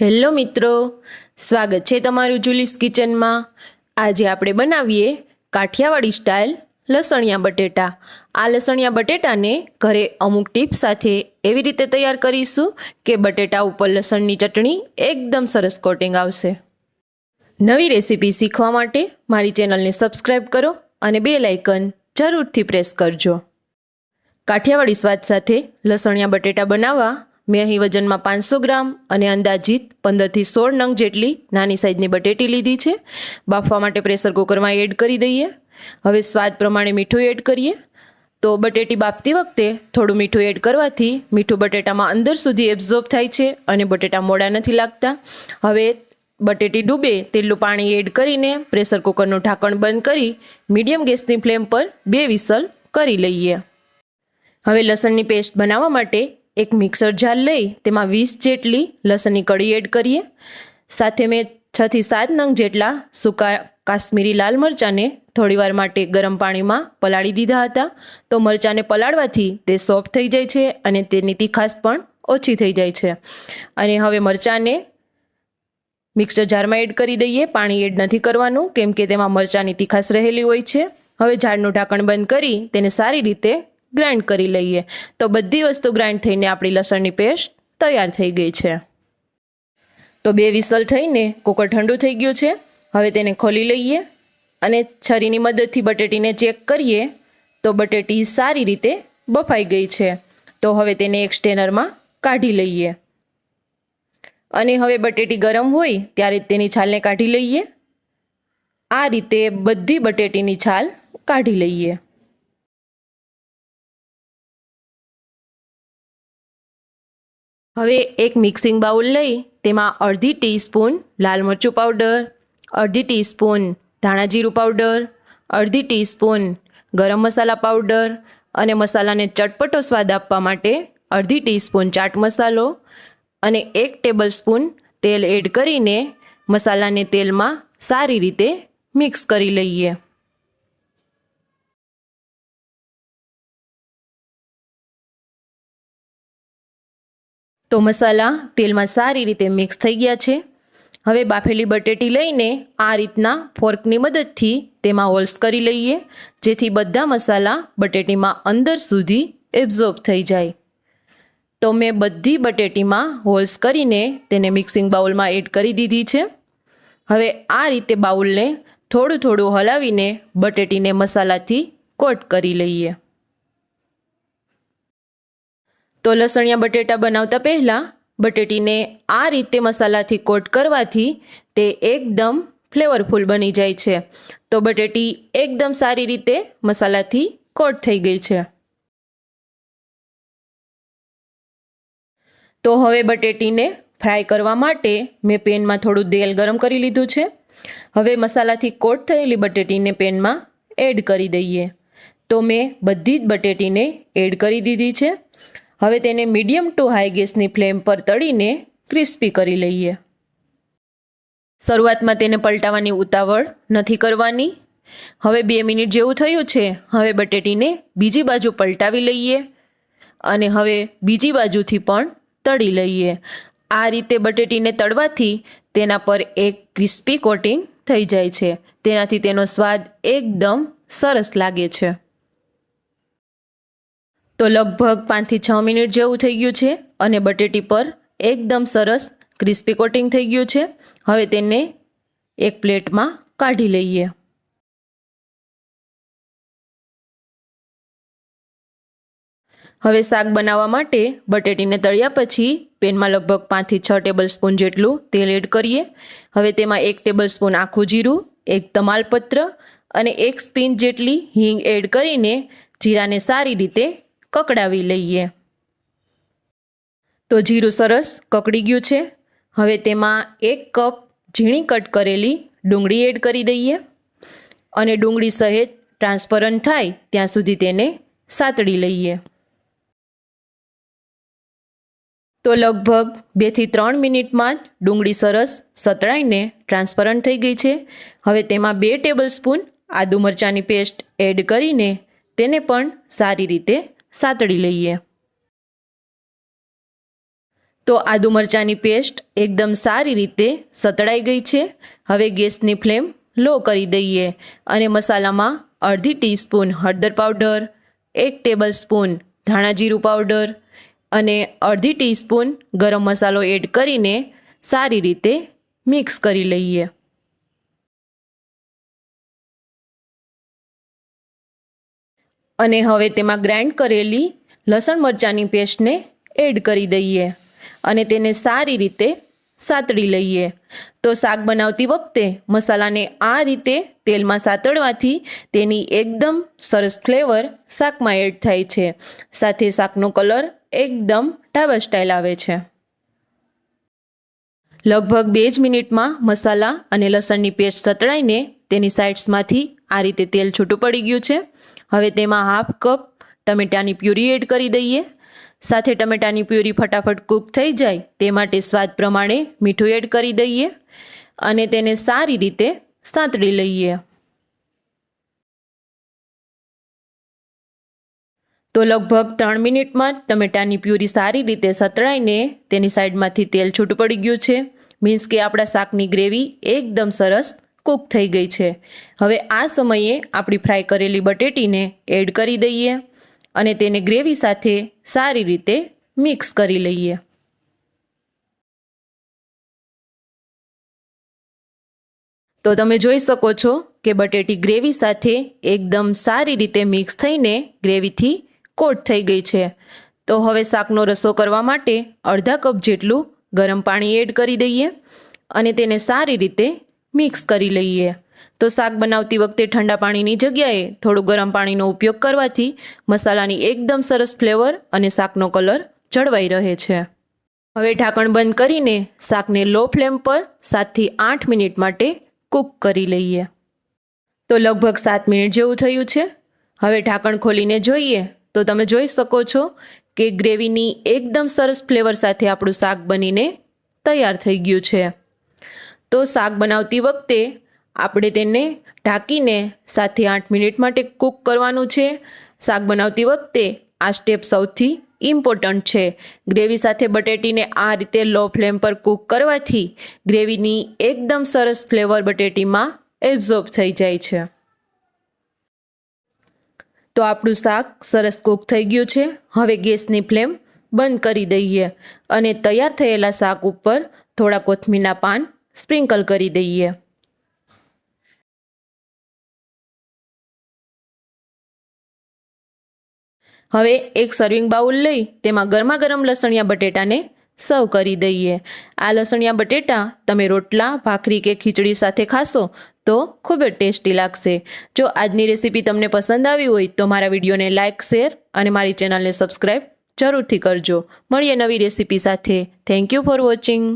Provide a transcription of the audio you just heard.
Hello મિત્રો, સ્વાગત છે તમારું જુલીસ કિચનમાં. આજે આપણે બનાવીએ કાઠિયાવાડી સ્ટાઇલ લસણિયા બટેટા. આ લસણિયા બટેટાને ઘરે અમુક ટીપ સાથે એવી રીતે તૈયાર કરીશું કે બટેટા ઉપર લસણની ચટણી એકદમ સરસ કોટિંગ આવશે. નવી રેસીપી શીખવા માટે મારી ચેનલને સબસ્ક્રાઈબ કરો અને બે લાઇકન જરૂરથી પ્રેસ કરજો. કાઠિયાવાડી સ્વાદ સાથે લસણિયા બટેટા બનાવવા મેં અહીં વજનમાં પાંચસો ગ્રામ અને અંદાજિત પંદરથી સોળ નંગ જેટલી નાની સાઇઝની બટેટી લીધી છે. બાફવા માટે પ્રેશર કુકરમાં એડ કરી દઈએ. હવે સ્વાદ પ્રમાણે મીઠું એડ કરીએ. તો બટેટી બાફતી વખતે થોડું મીઠું એડ કરવાથી મીઠું બટેટામાં અંદર સુધી એબ્ઝોર્બ થાય છે અને બટેટા મોડા નથી લાગતા. હવે બટેટી ડૂબે તેટલું પાણી એડ કરીને પ્રેશર કુકરનું ઢાંકણ બંધ કરી મીડિયમ ગેસની ફ્લેમ પર બે વિસલ કરી લઈએ. હવે લસણની પેસ્ટ બનાવવા માટે એક મિક્સર જાર લઈ, તેમાં વીસ જેટલી લસણની કળી એડ કરીએ. સાથે મેં છથી સાત નંગ જેટલા સૂકા કાશ્મીરી લાલ મરચાંને થોડીવાર માટે ગરમ પાણીમાં પલાળી દીધા હતા. તો મરચાંને પલાળવાથી તે સોફ્ટ થઈ જાય છે અને તેની તીખાશ પણ ઓછી થઈ જાય છે. અને હવે મરચાંને મિક્સર જારમાં એડ કરી દઈએ. પાણી એડ નથી કરવાનું, કેમ કે તેમાં મરચાંની તીખાશ રહેલી હોય છે. હવે ઝાડનું ઢાંકણ બંધ કરી તેને સારી રીતે ગ્રાઇન્ડ કરી લઈએ. તો બધી વસ્તુ ગ્રાઇન્ડ થઈને આપણી લસણની પેસ્ટ તૈયાર થઈ ગઈ છે. તો બે વિસલ થઈને કુકર ઠંડુ થઈ ગયું છે. હવે તેને ખોલી લઈએ અને છરીની મદદથી બટેટીને ચેક કરીએ તો બટેટી સારી રીતે બફાઈ ગઈ છે. તો હવે તેને એક સ્ટેનરમાં કાઢી લઈએ. અને હવે બટેટી ગરમ હોય ત્યારે તેની છાલને કાઢી લઈએ. આ રીતે બધી બટેટીની છાલ કાઢી લઈએ. હવે એક મિક્સિંગ બાઉલ લઈ, તેમાં અડધી ટીસ્પૂન લાલ મરચું પાવડર, અડધી ટીસ્પૂન ધાણા જીરું પાવડર, અડધી ટીસ્પૂન ગરમ મસાલા પાવડર અને મસાલાને ચટપટો સ્વાદ આપવા માટે અડધી ટીસ્પૂન ચાટ મસાલો અને એક ટેબલ સ્પૂન તેલ એડ કરીને મસાલાને તેલમાં સારી રીતે મિક્સ કરી લઈએ. તો મસાલા તેલમાં સારી રીતે મિક્સ થઈ ગયા છે. હવે બાફેલી બટેટી લઈને આ રીતના ફોર્કની મદદથી તેમાં હોલ્સ કરી લઈએ, જેથી બધા મસાલા બટેટીમાં અંદર સુધી એબ્ઝોર્બ થઈ જાય. તો મેં બધી બટેટીમાં હોલ્સ કરીને તેને મિક્સિંગ બાઉલમાં એડ કરી દીધી છે. હવે આ રીતે બાઉલને થોડું થોડું હલાવીને બટેટીને મસાલાથી કોટ કરી લઈએ. તો લસણિયા બટેટા બનાવતા પહેલાં બટેટીને આ રીતે મસાલાથી કોટ કરવાથી તે એકદમ ફ્લેવરફુલ બની જાય છે. તો બટેટી એકદમ સારી રીતે મસાલાથી કોટ થઈ ગઈ છે. તો હવે બટેટીને ફ્રાય કરવા માટે મેં પેનમાં થોડું તેલ ગરમ કરી લીધું છે. હવે મસાલાથી કોટ થયેલી બટેટીને પેનમાં એડ કરી દઈએ. તો મેં બધી જ બટેટીને એડ કરી દીધી છે. હવે તેને મીડિયમ ટુ હાઈ ગેસની ફ્લેમ પર તળીને ક્રિસ્પી કરી લઈએ. શરૂઆતમાં તેને પલટાવવાની ઉતાવળ નથી કરવાની. હવે બે મિનિટ જેવું થયું છે. હવે બટેટીને બીજી બાજુ પલટાવી લઈએ અને હવે બીજી બાજુથી પણ તળી લઈએ. આ રીતે બટેટીને તળવાથી તેના પર એક ક્રિસ્પી કોટિંગ થઈ જાય છે. તેનાથી તેનો સ્વાદ એકદમ સરસ લાગે છે. તો લગભગ પાંચથી છ મિનિટ જેવું થઈ ગયું છે અને બટેટી પર એકદમ સરસ ક્રિસ્પી કોટિંગ થઈ ગયું છે. હવે તેને એક પ્લેટમાં કાઢી લઈએ. હવે શાક બનાવવા માટે બટેટીને તળ્યા પછી પેનમાં લગભગ પાંચથી છ ટેબલ સ્પૂન જેટલું તેલ એડ કરીએ. હવે તેમાં એક ટેબલ સ્પૂન આખું જીરું, એક તમાલપત્ર અને એક સ્પીન જેટલી હિંગ એડ કરીને જીરાને સારી રીતે કકડાવી લઈએ. તો જીરું સરસ કકડી ગયું છે. હવે તેમાં એક કપ ઝીણી કટ કરેલી ડુંગળી એડ કરી દઈએ. અને ડુંગળી સહેજ ટ્રાન્સપરન્ટ થાય ત્યાં સુધી તેને સાતડી લઈએ. તો લગભગ બેથી ત્રણ મિનિટમાં જ ડુંગળી સરસ સતળાઈને ટ્રાન્સપરન્ટ થઈ ગઈ છે. હવે તેમાં બે ટેબલ સ્પૂન આદુ મરચાંની પેસ્ટ એડ કરીને તેને પણ સારી રીતે સાતળી લઈએ. તો આદુ મરચાંની પેસ્ટ એકદમ સારી રીતે સતળાઈ ગઈ છે. હવે ગેસની ફ્લેમ લો કરી દઈએ અને મસાલામાં અડધી ટીસ્પૂન હળદર પાવડર, એક ટેબલ સ્પૂન ધાણા જીરું પાવડર અને અડધી ટીસ્પૂન ગરમ મસાલો એડ કરીને સારી રીતે મિક્સ કરી લઈએ. અને હવે તેમાં ગ્રાઇન્ડ કરેલી લસણ મરચાંની પેસ્ટને એડ કરી દઈએ અને તેને સારી રીતે સાતળી લઈએ. તો શાક બનાવતી વખતે મસાલાને આ રીતે તેલમાં સાતળવાથી તેની એકદમ સરસ ફ્લેવર શાકમાં એડ થાય છે. સાથે શાકનો કલર એકદમ ઢાબા સ્ટાઇલ આવે છે. લગભગ બે જ મિનિટમાં મસાલા અને લસણની પેસ્ટ સતળાઈને તેની સાઇડ્સમાંથી આ રીતે તેલ છૂટું પડી ગયું છે. હવે તેમાં હાફ કપ ટમેટાની પ્યુરી એડ કરી દઈએ. સાથે ટમેટાની પ્યુરી ફટાફટ કૂક થઈ જાય તે માટે સ્વાદ પ્રમાણે મીઠું એડ કરી દઈએ અને તેને સારી રીતે સાંતળી લઈએ. તો લગભગ ત્રણ મિનિટમાં ટમેટાની પ્યુરી સારી રીતે સતળાઈને તેની સાઈડમાંથી તેલ છૂટું પડી ગયું છે. મીન્સ કે આપણા શાકની ગ્રેવી એકદમ સરસ કૂક થઈ ગઈ છે. હવે આ સમયે આપણી ફ્રાય કરેલી બટેટીને એડ કરી દઈએ અને તેને ગ્રેવી સાથે સારી રીતે મિક્સ કરી લઈએ. તો તમે જોઈ શકો છો કે બટેટી ગ્રેવી સાથે એકદમ સારી રીતે મિક્સ થઈને ગ્રેવીથી કોટ થઈ ગઈ છે. તો હવે શાકનો રસો કરવા માટે અડધા કપ જેટલું ગરમ પાણી એડ કરી દઈએ અને તેને સારી રીતે મિક્સ કરી લઈએ. તો શાક બનાવતી વખતે ઠંડા પાણીની જગ્યાએ થોડું ગરમ પાણીનો ઉપયોગ કરવાથી મસાલાની એકદમ સરસ ફ્લેવર અને શાકનો કલર જળવાઈ રહે છે. હવે ઢાંકણ બંધ કરીને શાકને લો ફ્લેમ પર સાતથી આઠ મિનિટ માટે કૂક કરી લઈએ. તો લગભગ સાત મિનિટ જેવું થયું છે. હવે ઢાંકણ ખોલીને જોઈએ તો તમે જોઈ શકો છો કે ગ્રેવીની એકદમ સરસ ફ્લેવર સાથે આપણું શાક બનીને તૈયાર થઈ ગયું છે. તો શાક બનાવતી વખતે આપણે તેને ઢાંકીને સાતથી આઠ મિનિટ માટે કૂક કરવાનું છે. શાક બનાવતી વખતે આ સ્ટેપ સૌથી ઇમ્પોર્ટન્ટ છે. ગ્રેવી સાથે બટેટીને આ રીતે લો ફ્લેમ પર કૂક કરવાથી ગ્રેવીની એકદમ સરસ ફ્લેવર બટેટીમાં એબ્ઝોર્બ થઈ જાય છે. તો આપણું શાક સરસ કૂક થઈ ગયું છે. હવે ગેસની ફ્લેમ બંધ કરી દઈએ અને તૈયાર થયેલા શાક ઉપર થોડા કોથમીરના પાન સ્પ્રિંકલ કરી દઈએ. હવે એક સર્વિંગ બાઉલ લઈ, તેમાં ગરમા ગરમ લસણિયા બટેટાને સર્વ કરી દઈએ. આ લસણિયા બટેટા તમે રોટલા, ભાખરી કે ખીચડી સાથે ખાશો તો ખૂબ જ ટેસ્ટી લાગશે. જો આજની રેસીપી તમને પસંદ આવી હોય તો મારા વિડીયોને લાઇક શેર અને મારી ચેનલને સબસ્ક્રાઈબ જરૂરથી કરજો. મળીએ નવી રેસીપી સાથે. Thank you for watching